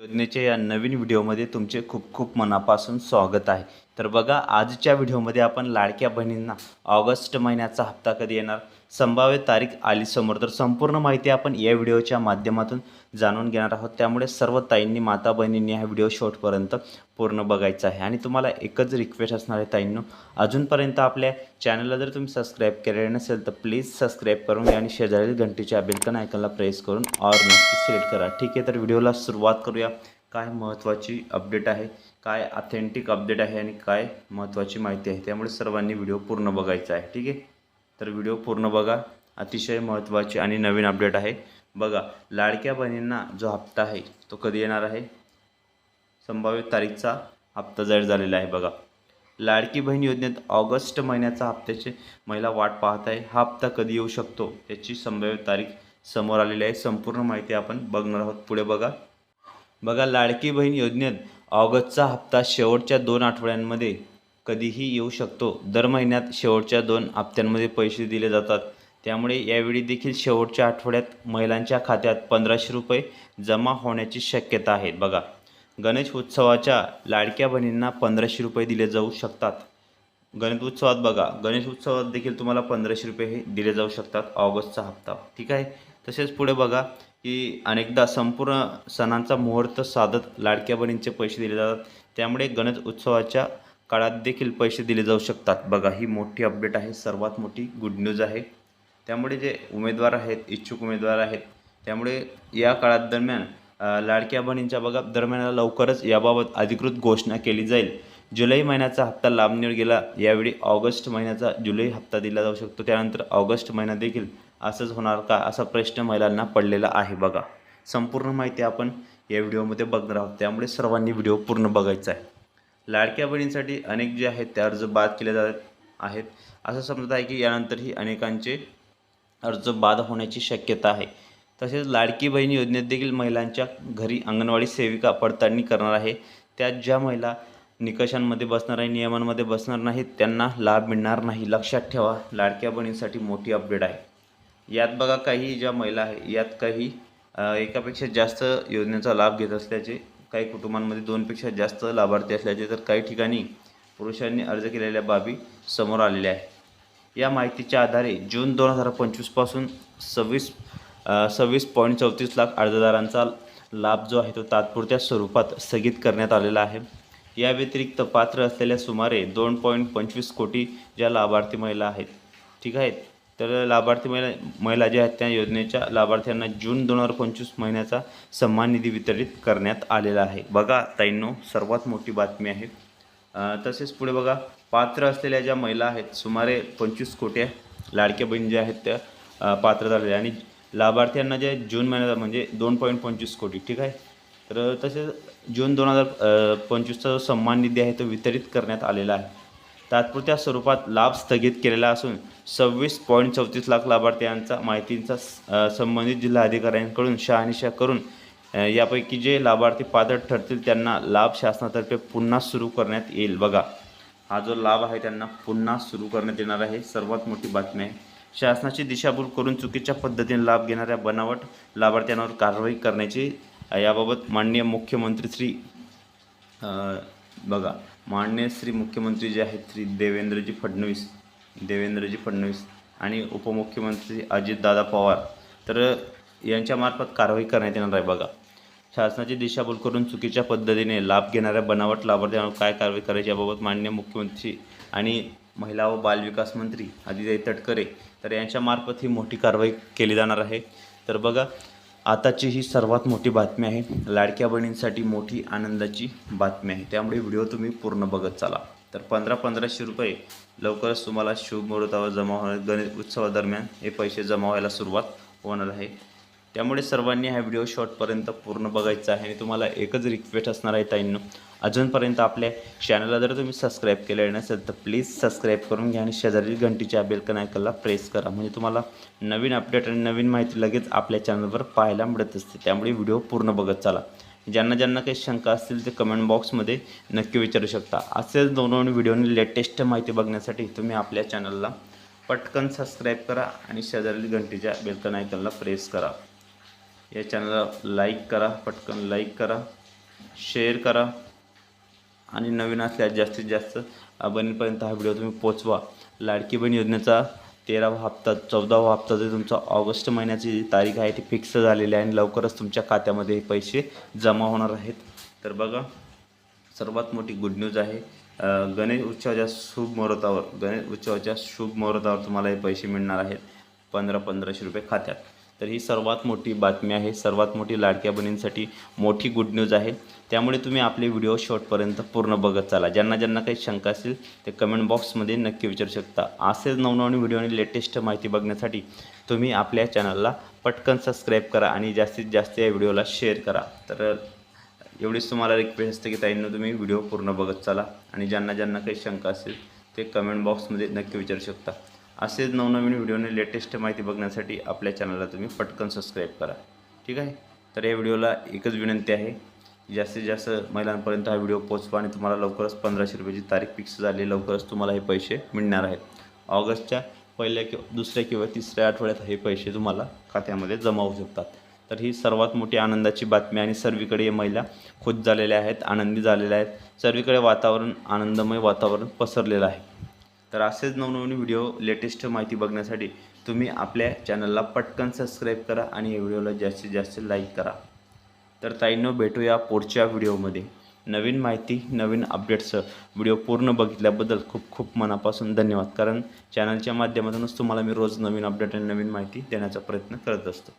योजनेच्या या नवीन व्हिडिओमध्ये तुमचे खूप खूप मनापासून स्वागत आहे. तर बघा आजच्या व्हिडिओमध्ये आपण लाडक्या बहिणींना ऑगस्ट महिन्याचा हप्ता कधी येणार? संभाव्य तारीख आली समोर. तर संपूर्ण माहिती आपण या व्हिडिओच्या माध्यमातून जाणून घेणार आहोत. त्यामुळे सर्व ताईंनी माता बहिणींनी हा व्हिडिओ शॉर्टपर्यंत पूर्ण बघायचा आहे. आणि तुम्हाला एकच रिक्वेस्ट असणार आहे ताईंनो अजूनपर्यंत आपल्या चॅनलला जर तुम्ही सबस्क्राईब केलेले नसेल तर प्लीज सबस्क्राईब करून घ्या आणि शेजारील घंटीच्या बेलकन आयकनला प्रेस करून ऑर नक्की सिलेक्ट करा. ठीक आहे तर व्हिडिओला सुरुवात करूया. काय महत्त्वाची अपडेट आहे? काय ऑथेंटिक अपडेट आहे? आणि काय महत्त्वाची माहिती आहे? त्यामुळे सर्वांनी व्हिडिओ पूर्ण बघायचा आहे. ठीक आहे? तर व्हिडिओ पूर्ण बघा. अतिशय महत्त्वाची आणि नवीन अपडेट आहे. बघा लाडक्या बहिणींना जो हप्ता आहे तो कधी येणार आहे? संभाव्य तारीखचा हप्ता जाहीर झालेला आहे बघा. लाडकी बहीण योजनेत ऑगस्ट महिन्याचा हप्त्याचे महिला वाट पाहत आहे. हा हप्ता कधी येऊ शकतो याची संभाव्य तारीख समोर आलेली आहे. संपूर्ण माहिती आपण बघणार आहोत. पुढे बघा. बघा लाडकी बहीण योजनेत ऑगस्टचा हप्ता शेवटच्या दोन आठवड्यांमध्ये कधीही येऊ शकतो. दर महिन्यात शेवटच्या दोन हप्त्यांमध्ये पैसे दिले जातात. त्यामुळे यावेळी देखील शेवटच्या आठवड्यात महिलांच्या खात्यात पंधराशे रुपये जमा होण्याची शक्यता आहे. बघा गणेश उत्सवाच्या लाडक्या बहिणींना पंधराशे रुपये दिले जाऊ शकतात. गणेश उत्सवात बघा गणेश उत्सवात देखील तुम्हाला पंधराशे रुपये हे दिले जाऊ शकतात ऑगस्टचा हप्ता. ठीक आहे? तसेच पुढे बघा की अनेकदा संपूर्ण सणांचा मुहूर्त साधत लाडक्या बहिणींचे पैसे दिले जातात. त्यामुळे गणेश उत्सवाच्या काळात देखील पैसे दिले जाऊ शकतात. बघा ही मोठी अपडेट आहे. सर्वात मोठी गुड न्यूज आहे. त्यामुळे जे उमेदवार आहेत इच्छुक उमेदवार आहेत त्यामुळे या काळात दरम्यान लाडक्या बहिणींच्या बघा दरम्यान लवकरच याबाबत अधिकृत घोषणा केली जाईल. जुलै महिन्याचा हप्ता लांबणीवर गेला. यावेळी ऑगस्ट महिन्याचा जुलै हप्ता दिला जाऊ शकतो. त्यानंतर ऑगस्ट महिना देखील असंच होणार का असा प्रश्न महिलांना पडलेला आहे बघा. संपूर्ण माहिती आपण या व्हिडिओमध्ये बघणार आहोत. त्यामुळे सर्वांनी व्हिडिओ पूर्ण बघायचा आहे. लाडक्या बहिणींसाठी अनेक जे आहेत ते अर्ज बाद केले जात आहेत. असं समजत आहे की यानंतरही अनेकांचे अर्ज बाद होण्याची शक्यता आहे. तसेच लाडकी बहीण योजनेत देखील महिलांच्या घरी अंगणवाडी सेविका पडताळणी करणार आहे. त्यात ज्या महिला निकषांमध्ये बसणार आहे नियमांमध्ये बसणार नाहीत त्यांना लाभ मिळणार नाही. लक्षात ठेवा लाडक्या बहिणींसाठी मोठी अपडेट आहे. यात बघा काही ज्या महिला आहे यात काही एकापेक्षा जास्त योजनेचा लाभ घेत असल्याचे काही कुटुंबांमध्ये दोनपेक्षा जास्त लाभार्थी असल्याचे तर काही ठिकाणी पुरुषांनी अर्ज केलेल्या बाबी समोर आलेल्या आहे या माहितीच्या आधारे जून दोन हजार पंचवीसपासून सव्वीस सव्वीस पॉईंट चौतीस लाख अर्जदारांचा लाभ जो आहे तो तात्पुरत्या स्वरूपात स्थगित करण्यात आलेला आहे. या व्यतिरिक्त पात्र असलेल्या सुमारे दोन पॉईंट पंचवीस कोटी ज्या लाभार्थी महिला आहेत ठीक आहेत? तर लाभार्थी महिला महिला ज्या आहेत त्या योजनेच्या लाभार्थ्यांना जून दोन हजार पंचवीस महिन्याचा सन्मान निधी वितरित करण्यात आलेला आहे. बघा ताईंनो सर्वात मोठी बातमी आहे. तसेच पुढे बघा पात्र असलेल्या ज्या महिला आहेत सुमारे पंचवीस कोटी लाडक्या बहीण ज्या आहेत त्या पात्र झालेल्या आणि लाभार्थ्यांना जे जून महिन्याचा म्हणजे दोन पॉईंट पंचवीस कोटी ठीक आहे? तर तसेच जून दोन हजार पंचवीसचा जो सन्मान निधी आहे तो वितरित करण्यात आलेला आहे. तात्पुरत्या स्वरूपात लाभ स्थगित केलेला असून सव्वीस पॉईंट चौतीस लाख लाभार्थ्यांचा माहितींचा संबंधित जिल्हाधिकाऱ्यांकडून शहानिशा करून यापैकी जे लाभार्थी पात्र ठरतील त्यांना लाभ शासनातर्फे पुन्हा सुरू करण्यात येईल. बघा हा जो लाभ आहे त्यांना पुन्हा सुरू करण्यात येणार आहे. सर्वात मोठी बातमी आहे शासनाची दिशाभूल करून चुकीच्या पद्धतीने लाभ घेणाऱ्या बनावट लाभार्थ्यांवर कारवाई करण्याची याबाबत माननीय मुख्यमंत्री श्री बघा माननीय श्री मुख्यमंत्री जे आहेत श्री देवेंद्रजी फडणवीस देवेंद्रजी फडणवीस आणि उपमुख्यमंत्री अजितदादा पवार तर यांच्यामार्फत कारवाई करण्यात येणार आहे बघा. शासनाची दिशाभूल करून चुकीच्या पद्धतीने लाभ घेणाऱ्या बनावट लाभार्थ्यांवर काय कारवाई करायची याबाबत माननीय मुख्यमंत्री आणि महिला व बालविकास मंत्री आदिताई तटकरे तर यांच्यामार्फत ही मोठी कारवाई केली जाणार आहे. तर बघा आताची ही सर्वात मोठी बातमी आहे. लाडक्या बहिणींसाठी मोठी आनंदाची बातमी आहे. त्यामुळे व्हिडिओ तुम्ही पूर्ण बघत चाला. तर पंधरा पंधराशे रुपये लवकरच तुम्हाला शुभ मुहूर्तावर जमा होणार. गणेश उत्सवादरम्यान हे पैसे जमा व्हायला सुरुवात होणार आहे. त्यामुळे सर्वांनी हा व्हिडिओ शॉर्टपर्यंत पूर्ण बघायचा आहे. आणि तुम्हाला एकच रिक्वेस्ट असणार आहे ताईंनो. अजूनपर्यंत आपल्या चॅनलला जर तुम्ही सबस्क्राईब केलेलं नसेल तर प्लीज सबस्क्राईब करून घ्या आणि शेजारील घंटीच्या बेलकन आयकनला प्रेस करा. म्हणजे तुम्हाला नवीन अपडेट आणि नवीन माहिती लगेच आपल्या चॅनलवर पाहायला मिळत असते. त्यामुळे व्हिडिओ पूर्ण बघत चाला. ज्यांना ज्यांना काही शंका असतील ते कमेंट बॉक्समध्ये नक्की विचारू शकता. असेच दोन दोन व्हिडिओने लेटेस्ट माहिती बघण्यासाठी तुम्ही आपल्या चॅनलला पटकन सबस्क्राईब करा आणि शेजारील घंटीच्या बेलकन आयकनला प्रेस करा. या चॅनलला लाईक करा पटकन लाईक करा शेअर करा आणि नवीन असल्यास जास्तीत जास्त बहिणीपर्यंत हा व्हिडिओ तुम्ही पोचवा. लाडकी बहीण योजनेचा तेरावा हप्ता चौदावा हप्ता जे तुमचा ऑगस्ट महिन्याची जी तारीख आहे ती फिक्स झालेली आहे आणि लवकरच तुमच्या खात्यामध्ये हे पैसे जमा होणार आहेत. तर बघा सर्वात मोठी गुड न्यूज आहे गणेश उत्सवाच्या शुभ मुहूर्तावर गणेश उत्सवाच्या शुभ मुहूर्तावर तुम्हाला हे पैसे मिळणार आहेत पंधरा पंधराशे रुपये खात्यात. तर ही सर्वात मोठी बातमी आहे. सर्वात मोठी लाडक्या बहिणींसाठी मोठी गुड न्यूज आहे. त्यामुळे तुम्ही आपले व्हिडिओ शॉर्टपर्यंत पूर्ण बघत चाला. ज्यांना ज्यांना काही शंका असेल ते कमेंट बॉक्समध्ये नक्की विचारू शकता. असेच नवनवीन व्हिडिओ आणि लेटेस्ट माहिती बघण्यासाठी तुम्ही आपल्या चॅनलला पटकन सबस्क्राईब करा आणि जास्तीत जास्त या व्हिडिओला शेअर करा. तर एवढीच तुम्हाला रिक्वेस्ट असते की ताईंना तुम्ही व्हिडिओ पूर्ण बघत चाला. आणि ज्यांना ज्यांना काही शंका असेल ते कमेंट बॉक्समध्ये नक्की विचारू शकता. असेच नवनवीन व्हिडिओने लेटेस्ट माहिती बघण्यासाठी आपल्या चॅनलला तुम्ही पटकन सबस्क्राईब करा. ठीक आहे? तर या व्हिडिओला एकच विनंती आहे जास्तीत जास्त महिलांपर्यंत हा व्हिडिओ पोचवा आणि तुम्हाला लवकरच पंधराशे रुपयाची तारीख फिक्स झाली लवकरच तुम्हाला हे पैसे मिळणार आहेत. ऑगस्टच्या पहिल्या किंवा दुसऱ्या किंवा तिसऱ्या आठवड्यात हे पैसे तुम्हाला खात्यामध्ये जमा होऊ शकतात. तर ही सर्वात मोठी आनंदाची बातमी आणि सर्वीकडे महिला खुश झालेल्या आहेत आनंदी झालेल्या आहेत. सर्वीकडे वातावरण आनंदमय वातावरण पसरलेलं आहे. तर असेच नवनवीन व्हिडिओ लेटेस्ट माहिती बघण्यासाठी तुम्ही आपल्या चॅनलला पटकन सबस्क्राईब करा आणि या व्हिडिओला जास्तीत जास्त लाईक करा. तर ताईंनो भेटूया पुढच्या व्हिडिओमध्ये नवीन माहिती नवीन अपडेट्स व्हिडिओ पूर्ण बघितल्याबद्दल खूप खूप मनापासून धन्यवाद. कारण चॅनलच्या माध्यमातूनच तुम्हाला मी रोज नवीन अपडेट आणि नवीन माहिती देण्याचा प्रयत्न करत असतो.